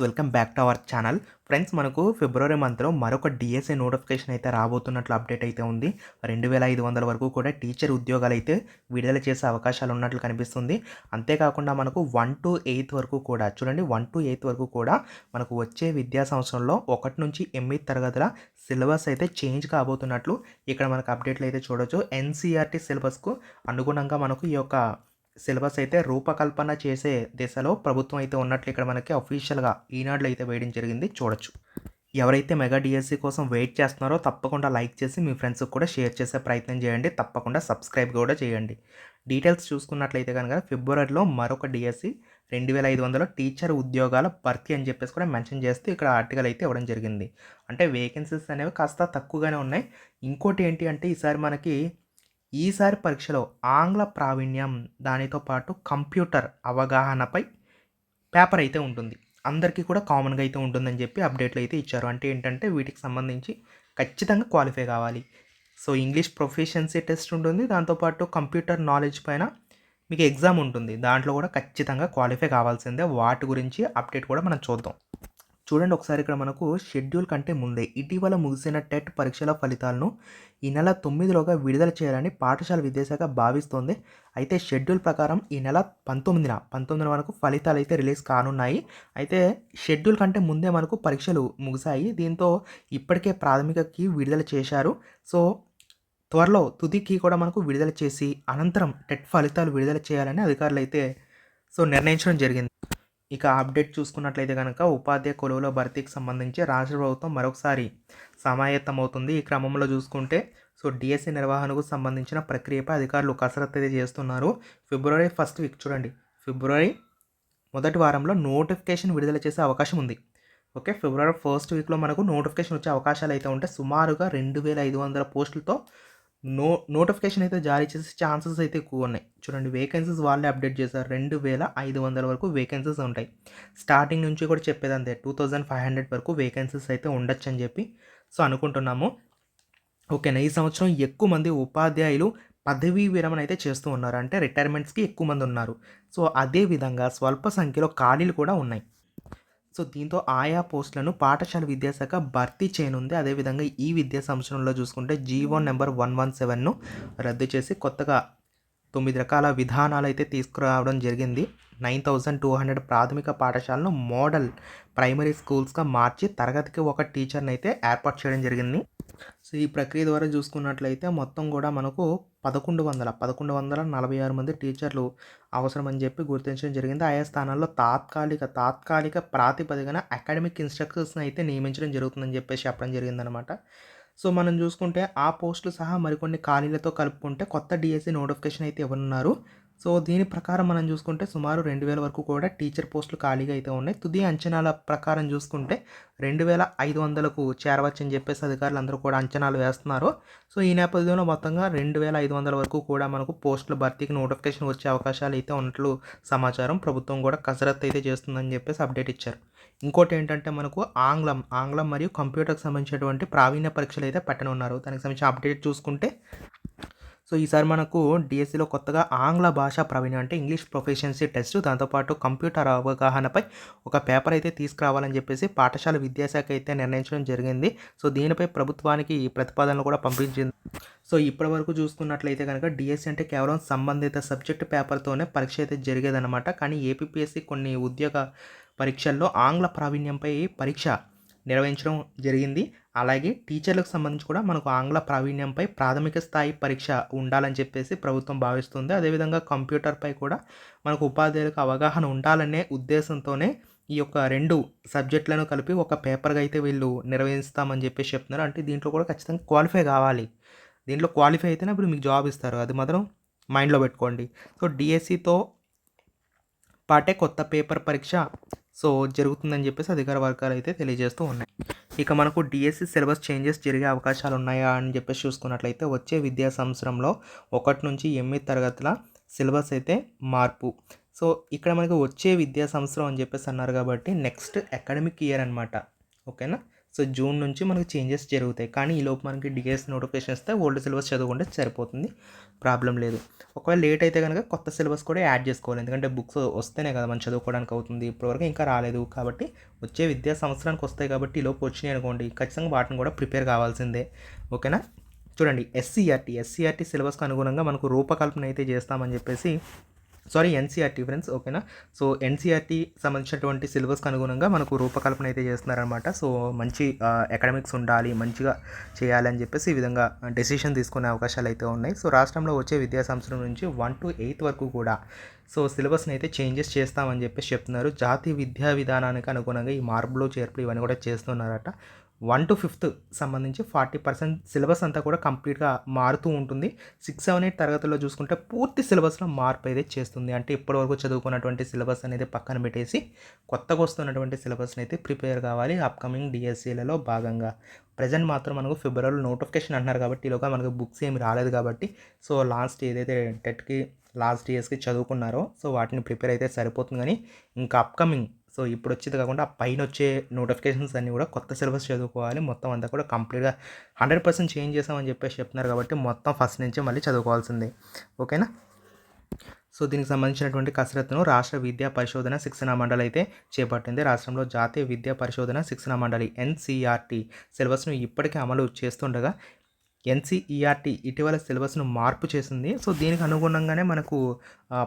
Welcome back to our channel. Friends మనకు ఫిబ్రవరి మంత్లో మరొక డిఎస్ఏ నోటిఫికేషన్ అయితే రాబోతున్నట్లు అప్డేట్ అయితే ఉంది. రెండు వేల ఐదు వందల వరకు కూడా టీచర్ ఉద్యోగాలు అయితే విడుదల చేసే అవకాశాలు ఉన్నట్లు కనిపిస్తుంది. అంతేకాకుండా మనకు వన్ టు ఎయిత్ వరకు కూడా చూడండి వన్ టు ఎయిత్ వరకు కూడా మనకు వచ్చే విద్యా సంవత్సరంలో ఒకటి నుంచి ఎనిమిది తరగతుల సిలబస్ అయితే చేంజ్ కాబోతున్నట్లు ఇక్కడ మనకు అప్డేట్లు అయితే చూడొచ్చు. ఎన్సీఆర్టీ సిలబస్కు అనుగుణంగా మనకు ఈ యొక్క సిలబస్ అయితే రూపకల్పన చేసే దిశలో ప్రభుత్వం అయితే ఉన్నట్లు ఇక్కడ మనకి అఫీషియల్గా ఈనాడులో అయితే వేయడం జరిగింది. చూడొచ్చు. ఎవరైతే మెగా డిఎస్సి కోసం వెయిట్ చేస్తున్నారో తప్పకుండా లైక్ చేసి మీ ఫ్రెండ్స్కి కూడా షేర్ చేసే ప్రయత్నం చేయండి. తప్పకుండా సబ్స్క్రైబ్ కూడా చేయండి. డీటెయిల్స్ చూసుకున్నట్లయితే కనుక ఫిబ్రవరిలో మరొక డిఎస్సి రెండు వేల ఐదు వందల టీచర్ ఉద్యోగాల భర్తీ అని చెప్పేసి కూడా మెన్షన్ చేస్తూ ఇక్కడ ఆర్టికల్ అయితే ఇవ్వడం జరిగింది. అంటే వేకెన్సీస్ అనేవి కాస్త తక్కువగానే ఉన్నాయి. ఇంకోటి ఏంటి అంటే ఈసారి మనకి ఈసారి పరీక్షలో ఆంగ్ల ప్రావీణ్యం దానితో పాటు కంప్యూటర్ అవగాహనపై పేపర్ అయితే ఉంటుంది. అందరికీ కూడా కామన్గా అయితే ఉంటుందని చెప్పి అప్డేట్లు అయితే ఇచ్చారు. అంటే ఏంటంటే వీటికి సంబంధించి ఖచ్చితంగా క్వాలిఫై కావాలి. సో ఇంగ్లీష్ ప్రొఫిషియన్సీ టెస్ట్ ఉంటుంది. దాంతోపాటు కంప్యూటర్ నాలెడ్జ్ పైన మీకు ఎగ్జామ్ ఉంటుంది. దాంట్లో కూడా ఖచ్చితంగా క్వాలిఫై కావాల్సిందే. వాటి గురించి అప్డేట్ కూడా మనం చూద్దాం. చూడండి ఒకసారి ఇక్కడ మనకు షెడ్యూల్ కంటే ముందే. ఇటీవల ముగిసిన టెట్ పరీక్షల ఫలితాలను ఈ నెల తొమ్మిదిలోగా విడుదల చేయాలని పాఠశాల విద్యాశాఖ భావిస్తోంది. అయితే షెడ్యూల్ ప్రకారం ఈ నెల పంతొమ్మిదిన పంతొమ్మిదిన మనకు ఫలితాలు అయితే రిలీజ్ కానున్నాయి. అయితే షెడ్యూల్ కంటే ముందే మనకు పరీక్షలు ముగిశాయి. దీంతో ఇప్పటికే ప్రాథమికకి విడుదల చేశారు. సో త్వరలో తుదికి కూడా మనకు విడుదల చేసి అనంతరం టెట్ ఫలితాలు విడుదల చేయాలని అధికారులు అయితే సో నిర్ణయించడం జరిగింది. ఇక అప్డేట్ చూసుకున్నట్లయితే కనుక ఉపాధ్యాయ కొలువుల భర్తీకి సంబంధించి రాష్ట్ర ప్రభుత్వం మరొకసారి సమాయత్తమవుతుంది. ఈ క్రమంలో చూసుకుంటే సో డిఎస్సి నిర్వహణకు సంబంధించిన ప్రక్రియపై అధికారులు కసరత్తు అయితే చేస్తున్నారు. ఫిబ్రవరి ఫస్ట్ వీక్ చూడండి. ఫిబ్రవరి మొదటి వారంలో నోటిఫికేషన్ విడుదల చేసే అవకాశం ఉంది. ఓకే ఫిబ్రవరి ఫస్ట్ వీక్లో మనకు నోటిఫికేషన్ వచ్చే అవకాశాలు అయితే ఉంటే సుమారుగా రెండు వేల ఐదు వందల పోస్టులతో నో నోటిఫికేషన్ అయితే జారీ చేసే ఛాన్సెస్ అయితే ఎక్కువ ఉన్నాయి. చూడండి వేకెన్సీస్ వాళ్ళే అప్డేట్ చేశారు. రెండు వేల ఐదు వందల వరకు వేకెన్సీస్ ఉంటాయి. స్టార్టింగ్ నుంచి కూడా చెప్పేది అంతే టూ థౌజండ్ ఫైవ్ హండ్రెడ్ వరకు వేకెన్సీస్ అయితే ఉండొచ్చు అని చెప్పి. సో అనుకుంటున్నాము. ఓకేనా ఈ సంవత్సరం ఎక్కువ మంది ఉపాధ్యాయులు పదవీ విరమణ అయితే చేస్తూ ఉన్నారు. అంటే రిటైర్మెంట్స్కి ఎక్కువ మంది ఉన్నారు. సో అదే విధంగా స్వల్ప సంఖ్యలో ఖాళీలు కూడా ఉన్నాయి. సో దీంతో ఆయా పోస్టులను పాఠశాల విద్యాశాఖ భర్తీ చేయనుంది. అదేవిధంగా ఈ విద్యా సంవత్సరంలో చూసుకుంటే G O number one one సెవెన్ను రద్దు చేసి కొత్తగా తొమ్మిది రకాల విధానాలు అయితే తీసుకురావడం జరిగింది. నైన్ థౌజండ్ టూ హండ్రెడ్ ప్రాథమిక పాఠశాలను మోడల్ ప్రైమరీ స్కూల్స్గా మార్చి తరగతికి ఒక టీచర్ని అయితే ఏర్పాటు చేయడం జరిగింది. సో ఈ ప్రక్రియ ద్వారా చూసుకున్నట్లయితే మొత్తం కూడా మనకు పదకొండు వందల పదకొండు వందల నలభై ఆరు మంది టీచర్లు అవసరం అని చెప్పి గుర్తించడం జరిగింది. ఆయా స్థానాల్లో తాత్కాలిక తాత్కాలిక ప్రాతిపదికన అకాడమిక్ ఇన్స్ట్రక్టర్స్ని అయితే నియమించడం జరుగుతుందని చెప్పేసి చెప్పడం జరిగిందనమాట సో మనం చూసుకుంటే ఆ పోస్టులు సహా మరికొన్ని ఖాళీలతో కలుపుకుంటే కొత్త డిఎస్సి నోటిఫికేషన్ అయితే ఇవ్వనున్నారు. సో దీని ప్రకారం మనం చూసుకుంటే సుమారు రెండు వేల వరకు కూడా టీచర్ పోస్టులు ఖాళీగా అయితే ఉన్నాయి. తుది అంచనాల ప్రకారం చూసుకుంటే రెండు వేల ఐదు వందలకు చేరవచ్చని చెప్పేసి అధికారులు అందరూ కూడా అంచనాలు వేస్తున్నారు. సో ఈ నేపథ్యంలో మొత్తంగా రెండు వేల ఐదు వందల వరకు కూడా మనకు పోస్టుల భర్తీకి నోటిఫికేషన్ వచ్చే అవకాశాలు అయితే ఉన్నట్లు సమాచారం ప్రభుత్వం కూడా కసరత్తు అయితే చేస్తుందని చెప్పేసి అప్డేట్ ఇచ్చారు. ఇంకోటి ఏంటంటే మనకు ఆంగ్లం ఆంగ్లం మరియు కంప్యూటర్కి సంబంధించినటువంటి ప్రావీణ్య పరీక్షలు అయితే పెట్టనున్నారు. దానికి సంబంధించిన అప్డేట్ చూసుకుంటే సో ఈసారి మనకు డిఎస్సిలో కొత్తగా ఆంగ్ల భాష ప్రావీణ్యం అంటే ఇంగ్లీష్ ప్రొఫెషన్సీ టెస్ట్ దాంతోపాటు కంప్యూటర్ అవగాహనపై ఒక పేపర్ అయితే తీసుకురావాలని చెప్పేసి పాఠశాల విద్యాశాఖ అయితే నిర్ణయించడం జరిగింది. సో దీనిపై ప్రభుత్వానికి ఈ ప్రతిపాదనలు కూడా పంపించింది. సో ఇప్పటి వరకు చూసుకున్నట్లయితే కనుక డిఎస్సి అంటే కేవలం సంబంధిత సబ్జెక్టు పేపర్తోనే పరీక్ష అయితే జరిగేదన్నమాట. కానీ ఏపీఎస్సి కొన్ని ఉద్యోగ పరీక్షల్లో ఆంగ్ల ప్రావీణ్యంపై పరీక్ష నిర్వహించడం జరిగింది. అలాగే టీచర్లకు సంబంధించి కూడా మనకు ఆంగ్ల ప్రావీణ్యంపై ప్రాథమిక స్థాయి పరీక్ష ఉండాలని చెప్పేసి ప్రభుత్వం భావిస్తుంది. అదేవిధంగా కంప్యూటర్పై కూడా మనకు ఉపాధ్యాయులకు అవగాహన ఉండాలనే ఉద్దేశంతోనే ఈ యొక్క రెండు సబ్జెక్టులను కలిపి ఒక పేపర్గా అయితే వీళ్ళు నిర్వహిస్తామని చెప్పేసి చెప్తున్నారు. అంటే దీంట్లో కూడా ఖచ్చితంగా క్వాలిఫై కావాలి. దీంట్లో క్వాలిఫై అయితేనే ఇప్పుడు మీకు జాబ్ ఇస్తారు. అది మాత్రం మైండ్లో పెట్టుకోండి. సో డిఎస్సితో పాటే కొత్త పేపర్ పరీక్ష సో జరుగుతుందని చెప్పేసి అధికార వర్గాలు అయితే తెలియజేస్తూ ఉన్నాయి. ఇక మనకు డిఎస్సి సిలబస్ చేంజెస్ జరిగే అవకాశాలు ఉన్నాయా అని చెప్పేసి చూసుకున్నట్లయితే వచ్చే విద్యా సంవత్సరంలో ఒకటి నుంచి ఎనిమిది తరగతుల సిలబస్ అయితే మార్పు. సో ఇక్కడ మనకు వచ్చే విద్యా సంవత్సరం అని చెప్పేసి అన్నారు కాబట్టి నెక్స్ట్ అకాడమిక్ ఇయర్ అనమాట ఓకేనా? సో జూన్ నుంచి మనకు చేంజెస్ జరుగుతాయి. కానీ ఈలోపు మనకి డిఎస్ నోటిఫికేషన్ ఇస్తే ఓల్డ్ సిలబస్ చదువుకుంటే సరిపోతుంది. ప్రాబ్లం లేదు. ఒకవేళ లేట్ అయితే కనుక కొత్త సిలబస్ కూడా యాడ్ చేసుకోవాలి. ఎందుకంటే బుక్స్ వస్తేనే కదా మనం చదువుకోవడానికి అవుతుంది. ఇప్పటివరకు ఇంకా రాలేదు. కాబట్టి వచ్చే విద్యా సంవత్సరానికి వస్తాయి కాబట్టి ఈలోపు వచ్చినాయి అనుకోండి ఖచ్చితంగా వాటిని కూడా ప్రిపేర్ కావాల్సిందే. ఓకేనా? చూడండి ఎస్సీఆర్టీ ఎస్సీఆర్టీ సిలబస్కి అనుగుణంగా మనకు రూపకల్పన అయితే చేస్తామని చెప్పేసి సారీ ఎన్సీఆర్టీ ఫ్రెండ్స్ ఓకేనా సో ఎన్సీఆర్టీ సంబంధించినటువంటి సిలబస్కి అనుగుణంగా మనకు రూపకల్పన అయితే చేస్తున్నారనమాట సో మంచి అకాడమిక్స్ ఉండాలి మంచిగా చేయాలి అని చెప్పేసి ఈ విధంగా డెసిషన్ తీసుకునే అవకాశాలు అయితే ఉన్నాయి. సో రాష్ట్రంలో వచ్చే విద్యా సంవత్సరం నుంచి వన్ టు ఎయిత్ వరకు కూడా సో సిలబస్ని అయితే చేంజెస్ చేస్తామని చెప్పేసి చెప్తున్నారు. జాతీయ విద్యా విధానానికి అనుగుణంగా ఈ మార్పులు చేర్పులు ఇవన్నీ కూడా చేస్తున్నారట. వన్ టు ఫిఫ్త్ సంబంధించి ఫార్టీ పర్సెంట్ సిలబస్ అంతా కూడా కంప్లీట్గా మారుతూ ఉంటుంది. సిక్స్ సెవెన్ ఎయిట్ తరగతుల్లో చూసుకుంటే పూర్తి సిలబస్లో మార్పు అయితే చేస్తుంది. అంటే ఇప్పటివరకు చదువుకున్నటువంటి సిలబస్ అనేది పక్కన పెట్టేసి కొత్తగా వస్తున్నటువంటి సిలబస్ని అయితే ప్రిపేర్ కావాలి. అప్కమింగ్ డిఎస్సీలలో భాగంగా. ప్రజెంట్ మాత్రం మనకు ఫిబ్రవరిలో నోటిఫికేషన్ అంటున్నారు కాబట్టి ఈలోగా మనకు బుక్స్ ఏమి రాలేదు కాబట్టి సో లాస్ట్ ఏదైతే టెట్కి లాస్ట్ ఇయర్స్కి చదువుకున్నారో సో వాటిని ప్రిపేర్ అయితే సరిపోతుంది కానీ ఇంకా అప్కమింగ్ సో ఇప్పుడు వచ్చేది కాకుండా పైన వచ్చే నోటిఫికేషన్స్ అన్నీ కూడా కొత్త సిలబస్ చదువుకోవాలి. మొత్తం అంతా కూడా కంప్లీట్గా హండ్రెడ్ పర్సెంట్ చేంజ్ చేసామని చెప్పేసి చెప్తున్నారు కాబట్టి మొత్తం ఫస్ట్ నుంచే మళ్ళీ చదువుకోవాల్సిందే. ఓకేనా? సో దీనికి సంబంధించినటువంటి కసరత్తును రాష్ట్ర విద్యా పరిశోధన శిక్షణ మండలి అయితే చేపట్టింది. రాష్ట్రంలో జాతీయ విద్యా పరిశోధన శిక్షణ మండలి ఎన్సీఆర్టీ సిలబస్ను ఇప్పటికే అమలు చేస్తుండగా ఎన్సీఈఆర్టీ ఇటీవల సిలబస్ను మార్పు చేసింది. సో దీనికి అనుగుణంగానే మనకు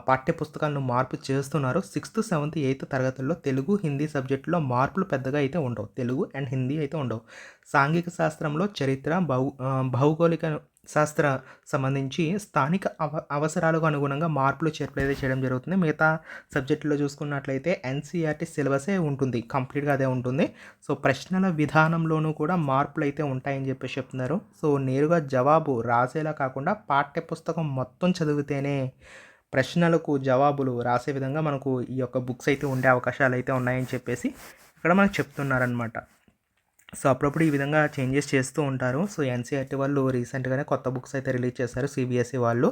పాఠ్య పుస్తకాలను మార్పు చేస్తున్నారు. సిక్స్త్ సెవెంత్ ఎయిత్ తరగతుల్లో తెలుగు హిందీ సబ్జెక్టులో మార్పులు పెద్దగా అయితే ఉండవు. తెలుగు అండ్ హిందీ అయితే ఉండవు. సాంఘిక శాస్త్రంలో చరిత్ర భౌ భౌగోళిక శాస్త్ర సంబంధించి స్థానిక అవ అవసరాలకు అనుగుణంగా మార్పులు చేర్పులు అయితే చేయడం జరుగుతుంది. మిగతా సబ్జెక్టులో చూసుకున్నట్లయితే ఎన్సీఆర్టీ సిలబసే ఉంటుంది. కంప్లీట్గా అదే ఉంటుంది. సో ప్రశ్నల విధానంలోనూ కూడా మార్పులు అయితే ఉంటాయని చెప్పేసి చెప్తున్నారు. సో నేరుగా జవాబు రాసేలా కాకుండా పాఠ్య పుస్తకం మొత్తం చదివితేనే ప్రశ్నలకు జవాబులు రాసే విధంగా మనకు ఈ యొక్క బుక్స్ అయితే ఉండే అవకాశాలు అయితే ఉన్నాయని చెప్పేసి ఇక్కడ మనకు చెప్తున్నారనమాట సో అప్పుడప్పుడు ఈ విధంగా చేంజెస్ చేస్తూ ఉంటారు. సో ఎన్సీఆర్టీ వాళ్ళు రీసెంట్గానే కొత్త బుక్స్ అయితే రిలీజ్ చేశారు సిబిఎస్ఈ వాళ్ళు.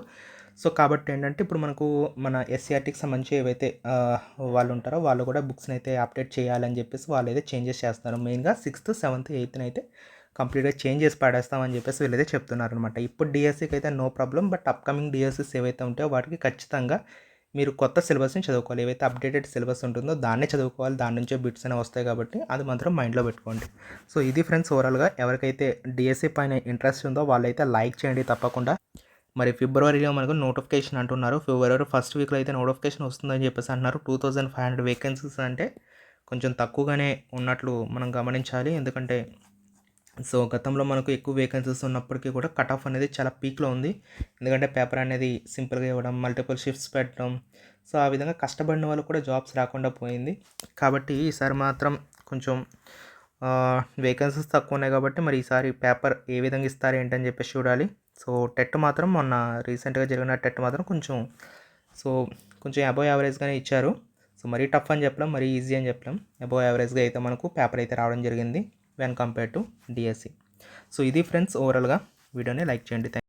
సో కాబట్టి ఏంటంటే ఇప్పుడు మనకు మన ఎస్సీఆర్టీకి సంబంధించి ఏవైతే వాళ్ళు ఉంటారో వాళ్ళు కూడా బుక్స్ని అయితే అప్డేట్ చేయాలని చెప్పేసి వాళ్ళు అయితే చేంజెస్ చేస్తారు మెయిన్గా సిక్స్త్ సెవెంత్ ఎయిత్ని అయితే కంప్లీట్గా చేంజ్ చేసి పాడేస్తామని చెప్పేసి వీళ్ళైతే చెప్తున్నారు అనమాట ఇప్పుడు డిఎస్సికి అయితే no problem but upcoming DSCs ఏవైతే ఉంటాయో వాటికి ఖచ్చితంగా మీరు కొత్త సిలబస్ని చదువుకోవాలి. ఏవైతే అప్డేటెడ్ సిలబస్ ఉంటుందో దాన్నే చదువుకోవాలి. దాని నుంచే బిట్స్ అనేవి వస్తాయి కాబట్టి అది మాత్రం మైండ్లో పెట్టుకోండి. సో ఇది ఫ్రెండ్స్ ఓవరాల్గా ఎవరికైతే డిఎస్సి పైన ఇంట్రెస్ట్ ఉందో వాళ్ళైతే లైక్ చేయండి తప్పకుండా. మరి ఫిబ్రవరిలో మనకు నోటిఫికేషన్ అంటున్నారు. ఫిబ్రవరి ఫస్ట్ వీక్లో అయితే నోటిఫికేషన్ వస్తుందని చెప్పేసి అంటున్నారు. Two thousand five hundred vacancies అంటే కొంచెం తక్కువగానే ఉన్నట్లు మనం గమనించాలి. ఎందుకంటే సో గతంలో మనకు ఎక్కువ వేకెన్సీస్ ఉన్నప్పటికీ కూడా కట్ ఆఫ్ అనేది చాలా పీక్లో ఉంది. ఎందుకంటే పేపర్ అనేది సింపుల్గా ఇవ్వడం మల్టిపుల్ షిఫ్ట్స్ పెట్టడం సో ఆ విధంగా కష్టపడిన వాళ్ళు కూడా జాబ్స్ రాకుండా పోయింది. కాబట్టి ఈసారి మాత్రం కొంచెం వేకెన్సీస్ తక్కువ ఉన్నాయి కాబట్టి మరి ఈసారి పేపర్ ఏ విధంగా ఇస్తారు ఏంటని చెప్పేసి చూడాలి. సో టెట్ మాత్రం మొన్న రీసెంట్గా జరిగిన టెట్ మాత్రం కొంచెం సో కొంచెం అబోవ్ యావరేజ్గానే ఇచ్చారు. సో మరీ టఫ్ అని చెప్పలేం మరీ ఈజీ అని చెప్పలేం. అబోవ్ యావరేజ్గా అయితే మనకు పేపర్ అయితే రావడం జరిగింది. When compare to DSC so ఇది ఫ్రెండ్స్ ఓవరాల్గా వీడియోని లైక్ చేయండి.